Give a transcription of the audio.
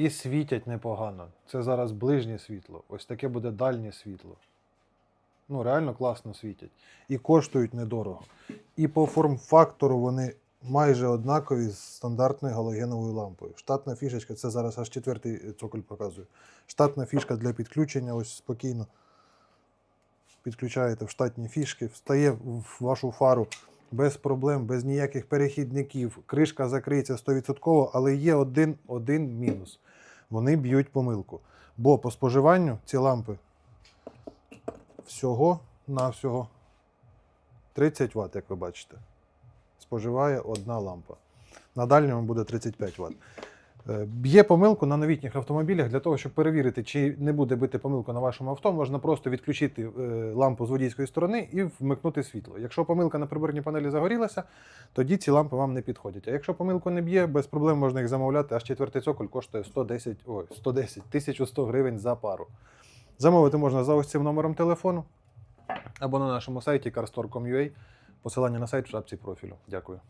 І світять непогано. Це зараз ближнє світло. Ось таке буде дальнє світло. Ну, реально класно світять. І коштують недорого. І по форм-фактору вони майже однакові з стандартною галогеновою лампою. Штатна фішечка, це зараз аж четвертий цоколь показує. Штатна фішка для підключення, ось спокійно. Підключаєте в штатні фішки, встає в вашу фару без проблем, без ніяких перехідників. Кришка закриється 100%, але є один, один мінус. Вони б'ють помилку. Бо по споживанню ці лампи всього на всього 30 Вт, як ви бачите. Споживає одна лампа. На дальньому буде 35 Вт. Е, Б'є помилку на новітніх автомобілях для того, щоб перевірити, чи не буде бити помилку на вашому авто, можна просто відключити е, лампу з водійської сторони і вмикнути світло. Якщо помилка на приборній панелі загорілася, тоді ці лампи вам не підходять. А якщо помилку не б'є, без проблем можна їх замовляти. Аж четвертий цоколь коштує 110, ой, 110 1100 гривень за пару. Замовити можна за ось цим номером телефону або на нашому сайті carstore.com.ua. Посилання на сайт в шапці профілю. Дякую.